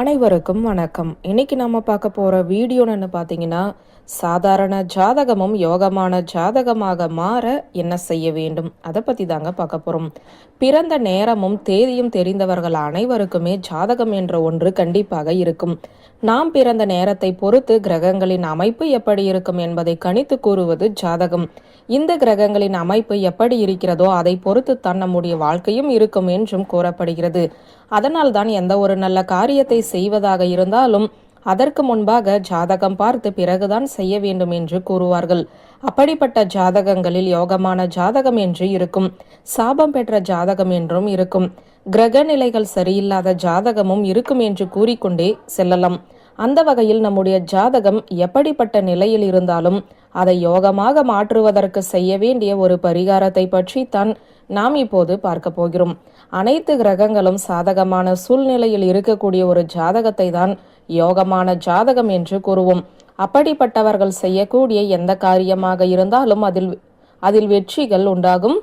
அனைவருக்கும் வணக்கம். இன்னைக்கு நம்ம பார்க்க போகிற வீடியோன்னு பார்த்தீங்கன்னா சாதாரண ஜாதகமும் யோகமான ஜாதகமாக மாற என்ன செய்ய வேண்டும்? அதை பற்றி தாங்க பார்க்க போகிறோம் பிறந்த நேரமும் தேதியும் தெரிந்தவர்கள் அனைவருக்குமே ஜாதகம் என்ற ஒன்று கண்டிப்பாக இருக்கும். நாம் பிறந்த நேரத்தை பொறுத்து கிரகங்களின் அமைப்பு எப்படி இருக்கும் என்பதை கணித்து கூறுவது ஜாதகம். இந்த கிரகங்களின் அமைப்பு எப்படி இருக்கிறதோ அதை பொறுத்து தான் நம்முடைய வாழ்க்கையும் இருக்கும் என்றும் கூறப்படுகிறது. அதனால்தான் எந்த ஒரு நல்ல காரியத்தை செய்வதாக இருந்தாலும் அதற்கு முன்பாக ஜாதகம் பார்த்து பிறகுதான் செய்ய வேண்டும் என்று கூறுவார்கள். அப்படிப்பட்ட ஜாதகங்களில் யோகமான ஜாதகம் என்று இருக்கும். சாபம் பெற்ற ஜாதகம் என்றும் இருக்கும். கிரக நிலைகள் சரியில்லாத ஜாதகமும் இருக்கும் என்று கூறிக்கொண்டே செல்லலாம். அந்த வகையில் நம்முடைய ஜாதகம் எப்படிப்பட்ட நிலையில் இருந்தாலும் அதை யோகமாக மாற்றுவதற்கு செய்ய வேண்டிய ஒரு பரிகாரத்தை பற்றி தான் நாம் இப்போது பார்க்க போகிறோம். அனைத்து கிரகங்களும் சாதகமான சூழ்நிலையில் இருக்கக்கூடிய ஒரு ஜாதகத்தை தான் யோகமான ஜாதகம் என்று கூறுவோம். அப்படிப்பட்டவர்கள் செய்யக்கூடிய எந்த காரியமாக இருந்தாலும் அதில் அதில் வெற்றிகள் உண்டாகும்.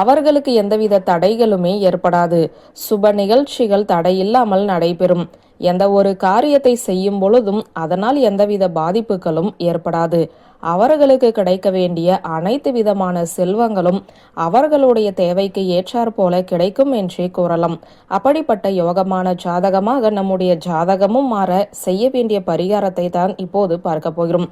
அவர்களுக்கு எந்தவித தடைகளுமே ஏற்படாது. சுப நிகழ்ச்சிகள் தடையில்லாமல் நடைபெறும். எந்த ஒரு காரியத்தை செய்யும் பொழுதும் அதனால் எந்தவித பாதிப்புகளும் ஏற்படாது. அவர்களுக்கு கிடைக்க வேண்டிய அனைத்து விதமான செல்வங்களும் அவர்களுடைய தேவைக்கு ஏற்றாற் போல கிடைக்கும் என்றே கூறலாம். அப்படிப்பட்ட யோகமான ஜாதகமாக நம்முடைய ஜாதகமும் மாற செய்ய வேண்டிய பரிகாரத்தை தான் இப்போது பார்க்க போகிறோம்.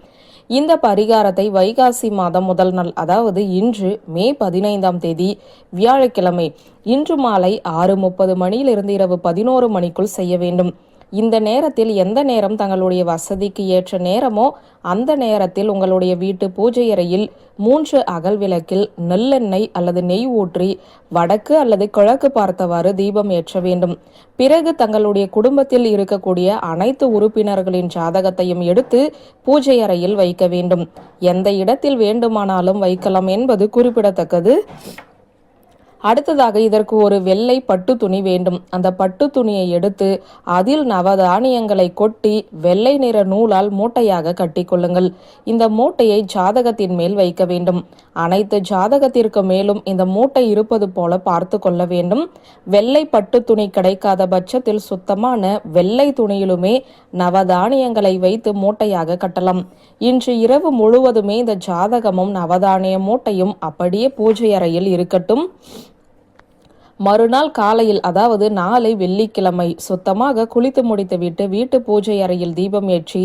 இந்த பரிகாரத்தை வைகாசி மாதம் முதல் நாள் அதாவது இன்று மே பதினைந்தாம் தேதி வியாழக்கிழமை இன்று மாலை ஆறு முப்பது மணியிலிருந்து இரவு பதினோரு மணிக்குள் செய்ய வேண்டும். இந்த நேரத்தில் எந்த நேரம் தங்களுடைய வசதிக்கு ஏற்ற நேரமோ அந்த நேரத்தில் உங்களுடைய வீட்டு பூஜை அறையில் மூன்று அகல் விளக்கில் நெல்லெண்ணெய் அல்லது நெய் ஊற்றி வடக்கு அல்லது கிழக்கு பார்த்தவாறு தீபம் ஏற்ற வேண்டும். பிறகு தங்களுடைய குடும்பத்தில் இருக்கக்கூடிய அனைத்து உறுப்பினர்களின் ஜாதகத்தையும் எடுத்து பூஜை அறையில் வைக்க வேண்டும். எந்த இடத்தில் வேண்டுமானாலும் வைக்கலாம் என்பது குறிப்பிடத்தக்கது. அடுத்ததாக இதற்கு ஒரு வெள்ளை பட்டு துணி வேண்டும். அந்த பட்டு துணியை எடுத்து அதில் நவதானியங்களை கொட்டி வெள்ளை நிற நூலால் மூட்டையாக கட்டிக்கொள்ளுங்கள் இந்த மூட்டையை ஜாதகத்தின் மேல் வைக்க வேண்டும். அனைத்து ஜாதகத்திற்கு மேலும் இந்த மூட்டை இருப்பது போல பார்த்து கொள்ள வேண்டும். வெள்ளை பட்டு துணி கிடைக்காத பட்சத்தில் சுத்தமான வெள்ளை துணியிலுமே நவதானியங்களை வைத்து மூட்டையாக கட்டலாம். இன்று இரவு முழுவதுமே இந்த ஜாதகமும் நவதானிய மூட்டையும் அப்படியே பூஜை அறையில் இருக்கட்டும். மறுநாள் காலையில் அதாவது நாளை வெள்ளிக்கிழமை சுத்தமாக குளித்து முடித்துவிட்டு வீட்டு பூஜை அறையில் தீபம் ஏற்றி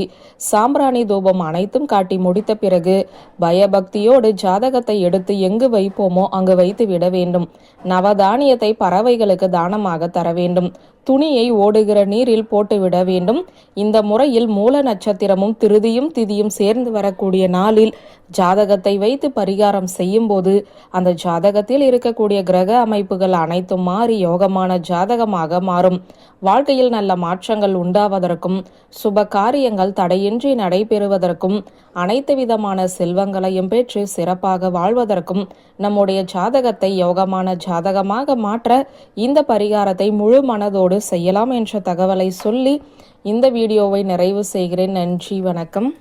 சாம்பிராணி தூபம் அனைத்தும் காட்டி முடித்த பிறகு பயபக்தியோடு ஜாதகத்தை எடுத்து எங்கு வைப்போமோ அங்கு வைத்து விட வேண்டும். நவதானியத்தை பறவைகளுக்கு தானமாக தர வேண்டும். துணியை ஓடுகிற நீரில் போட்டுவிட வேண்டும். இந்த முறையில் மூல நட்சத்திரமும் திருதியும் திதியும் சேர்ந்து வரக்கூடிய நாளில் ஜாதகத்தை வைத்து பரிகாரம் செய்யும்போது அந்த ஜாதகத்தில் இருக்கக்கூடிய கிரக அமைப்புகள் அனைத்தும் மாறி யோகமான ஜாதகமாக மாறும். வாழ்க்கையில் நல்ல மாற்றங்கள் உண்டாவதற்கும் சுப காரியங்கள் தடையின்றி நடைபெறுவதற்கும் அனைத்து விதமான செல்வங்களையும் பெற்று சிறப்பாக வாழ்வதற்கும் நம்முடைய ஜாதகத்தை யோகமான ஜாதகமாக மாற்ற இந்த பரிகாரத்தை முழு மனதோடு செய்யலாம் என்ற தகவலை சொல்லி இந்த வீடியோவை நிறைவு செய்கிறேன். நன்றி வணக்கம்.